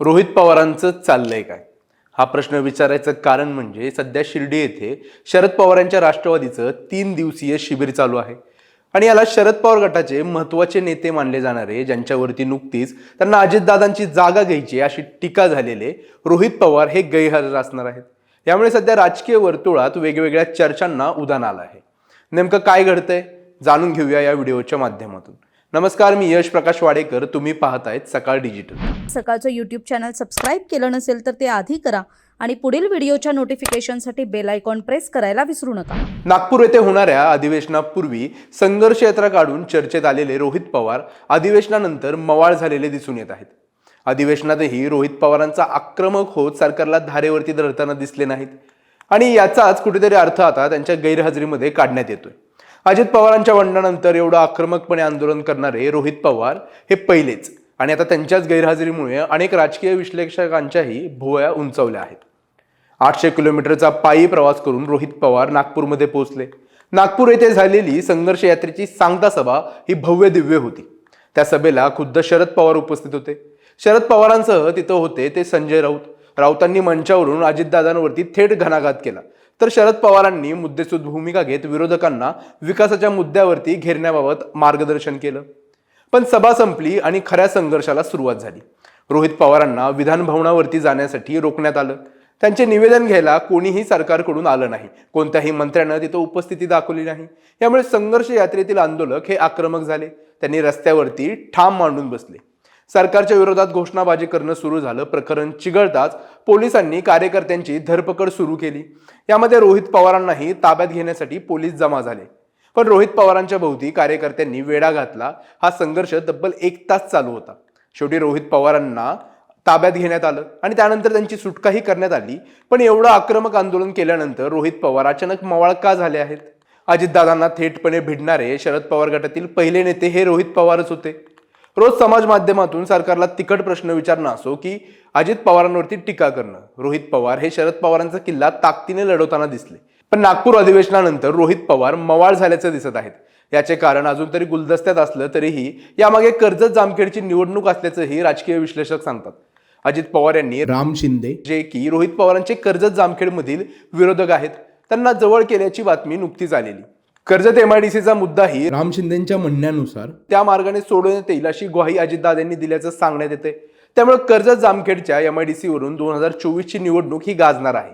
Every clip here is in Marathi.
रोहित पवारांचं चाललंय काय? हा प्रश्न विचारायचं कारण म्हणजे सध्या शिर्डी येथे शरद पवारांच्या राष्ट्रवादीचं तीन दिवसीय शिबिर चालू आहे. आणि याला शरद पवार गटाचे महत्त्वाचे नेते मानले जाणारे ज्यांच्यावरती नुकतीच त्यांना अजितदादांची जागा घ्यायची अशी टीका झालेले रोहित पवार हे गैरहजर असणार आहेत. यामुळे सध्या राजकीय वर्तुळात वेगवेगळ्या चर्चांना उधाण आलं आहे. नेमकं काय घडतंय? जाणून घेऊया या व्हिडिओच्या माध्यमातून. नमस्कार मी यश प्रकाश वाडेकर. तुम्ही पाहतायत सकाळ डिजिटल. सकाळचं यूट्यूब चॅनल सबस्क्राईब केलं नसेल तर ते आधी करा आणि पुढील व्हिडिओच्या नोटिफिकेशनसाठी बेल आयकॉन प्रेस करायला विसरू नका. नागपूर येथे होणाऱ्या अधिवेशनापूर्वी संघर्ष यात्रा काढून चर्चेत आलेले रोहित पवार अधिवेशनानंतर मवाळ झालेले दिसून येत आहेत. अधिवेशनातही रोहित पवारांचा आक्रमक होत सरकारला धारेवरती धरताना दिसले नाहीत. आणि याचाच कुठेतरी अर्थ आता त्यांच्या गैरहजेरीमध्ये काढण्यात येतोय. अजित पवारांच्या बंडानंतर एवढं आक्रमकपणे आंदोलन करणारे रोहित पवार हे पहिलेच. आणि आता त्यांच्याच गैरहजेरीमुळे अनेक राजकीय विश्लेषकांच्याही भुवया उंचावल्या आहेत. आठशे किलोमीटरचा पायी प्रवास करून रोहित पवार नागपूरमध्ये पोहोचले. नागपूर येथे झालेली संघर्ष यात्रेची सांगता सभा ही भव्य दिव्य होती. त्या सभेला खुद्द शरद पवार उपस्थित होते. शरद पवारांसह तिथं होते ते संजय राऊत. राऊतांनी मंचावरून अजितदादांवरती थेट घणाघात केला. तर शरद पवारांनी मुद्देसूद भूमिका घेत विरोधकांना विकासाच्या मुद्द्यावरती घेरण्याबाबत मार्गदर्शन केलं. पण सभा संपली आणि खऱ्या संघर्षाला सुरुवात झाली. रोहित पवारांना विधानभवनावरती जाण्यासाठी रोखण्यात आलं. त्यांचे निवेदन घ्यायला कोणीही सरकारकडून आलं नाही. कोणत्याही मंत्र्यानं तिथं उपस्थिती दाखवली नाही. यामुळे संघर्ष यात्रेतील आंदोलक हे आक्रमक झाले. त्यांनी रस्त्यावरती ठाम मांडून बसले. सरकारच्या विरोधात घोषणाबाजी करणं सुरू झालं. प्रकरण चिघळताच पोलिसांनी कार्यकर्त्यांची धरपकड सुरू केली. यामध्ये रोहित पवारांनाही ताब्यात घेण्यासाठी पोलीस जमा झाले. पण रोहित पवारांच्या भोवती कार्यकर्त्यांनी वेढा घातला. हा संघर्ष तब्बल एक तास चालू होता. शेवटी रोहित पवारांना ताब्यात घेण्यात आलं आणि त्यानंतर त्यांची सुटकाही करण्यात आली. पण एवढं आक्रमक आंदोलन केल्यानंतर रोहित पवार अचानक मवाळ का झाले आहेत. अजितदादांना थेटपणे भिडणारे शरद पवार गटातील पहिले नेते हे रोहित पवारच होते. रोज समाज माध्यमातून सरकारला तिखट प्रश्न विचारणं असो की अजित पवारांवरती टीका करणं. रोहित पवार हे शरद पवारांचा किल्ला ताकदीने लढवताना दिसले. पण नागपूर अधिवेशनानंतर रोहित पवार मवाळ झाल्याचं दिसत आहेत. याचे कारण अजून तरी गुलदस्त्यात असलं तरीही यामागे कर्जत जामखेडची निवडणूक असल्याचंही राजकीय विश्लेषक सांगतात. अजित पवार यांनी राम शिंदे. जे की रोहित पवारांचे कर्जत जामखेडमधील विरोधक आहेत त्यांना जवळ केल्याची बातमी नुकतीच आलेली. कर्जत एमआयडीसीचा मुद्दाही राम शिंदेच्या म्हणण्यानुसार त्या मार्गाने सोडवण्यात येईल अशी ग्वाही अजितदादांनी दिल्याचं सांगण्यात येते त्यामुळे कर्जत जामखेडच्या एमआयडीसी वरून दोन हजार चोवीसची निवडणूक ही गाजणार आहे.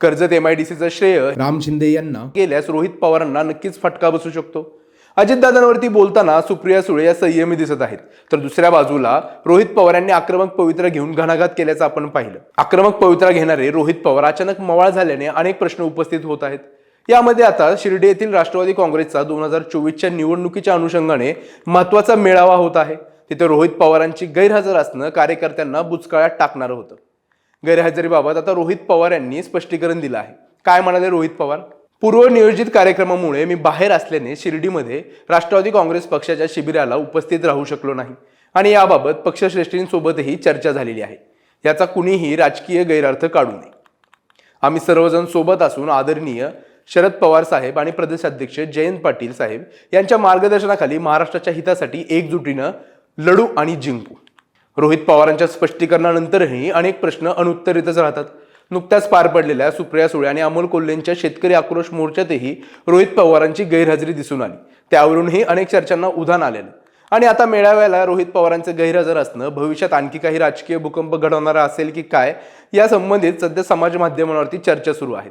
कर्जत एमआयडीसीचं श्रेय राम शिंदे यांना गेल्यास रोहित पवारांना नक्कीच फटका बसू शकतो. अजितदादांवरती बोलताना सुप्रिया सुळे या संयमी दिसत आहेत. तर दुसऱ्या बाजूला रोहित पवार यांनी आक्रमक पवित्रा घेऊन घणाघात केल्याचं आपण पाहिलं. आक्रमक पवित्रा घेणारे रोहित पवार अचानक मवाळ झाल्याने अनेक प्रश्न उपस्थित होत आहेत. यामध्ये आता शिर्डी येथील राष्ट्रवादी काँग्रेसचा दोन हजार चोवीसच्या निवडणुकीच्या अनुषंगाने महत्त्वाचा मेळावा होत आहे. तिथे रोहित पवारांची गैरहजर असणं कार्यकर्त्यांना बुचकाळ्यात टाकणारं होतं. गैरहजेरीबाबत आता रोहित पवार यांनी स्पष्टीकरण दिलं आहे. काय म्हणाले रोहित पवार? पूर्व नियोजित कार्यक्रमामुळे मी बाहेर असल्याने शिर्डीमध्ये राष्ट्रवादी काँग्रेस पक्षाच्या शिबिराला उपस्थित राहू शकलो नाही आणि याबाबत पक्षश्रेष्ठींसोबतही चर्चा झालेली आहे. याचा कुणीही राजकीय गैरअर्थ काढू नये. आम्ही सर्वजण सोबत असून आदरणीय शरद पवार साहेब आणि प्रदेशाध्यक्ष जयंत पाटील साहेब यांच्या मार्गदर्शनाखाली महाराष्ट्राच्या हितासाठी एकजुटीनं लढू आणि जिंकू. रोहित पवारांच्या स्पष्टीकरणानंतरही अनेक प्रश्न अनुत्तरितच राहतात. नुकत्याच पार पडलेल्या सुप्रिया सुळे आणि अमोल कोल्हेंच्या शेतकरी आक्रोश मोर्चातही रोहित पवारांची गैरहजेरी दिसून आली. त्यावरूनही अनेक चर्चांना उधाण आलेलं आणि आता मेळाव्याला रोहित पवारांचं गैरहजर असणं भविष्यात आणखी काही राजकीय भूकंप घडवणारा असेल की काय या संबंधित सध्या समाज माध्यमांवरती चर्चा सुरू आहेत.